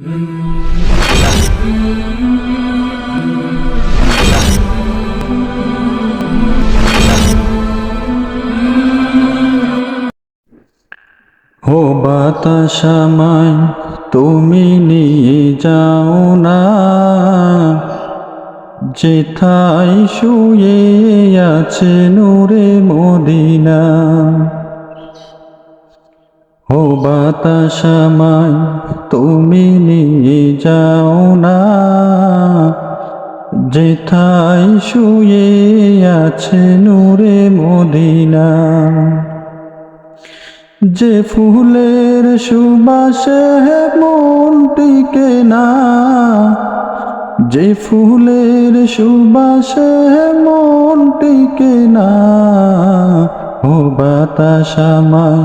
ও বাতাসামাই তুমি নিয়ে যাও না। যেথায় শুয়ে আছে নূরে মদিনা। বাতাসামাই তুমি নিয়ে যাও না। যেথায় শুয়ে আছে নূরে মদিনা, যে ফুলের সুবাসে মন টিকে না, যে ফুলের সুবাসে মন টিকে না। ও বাতাসামায়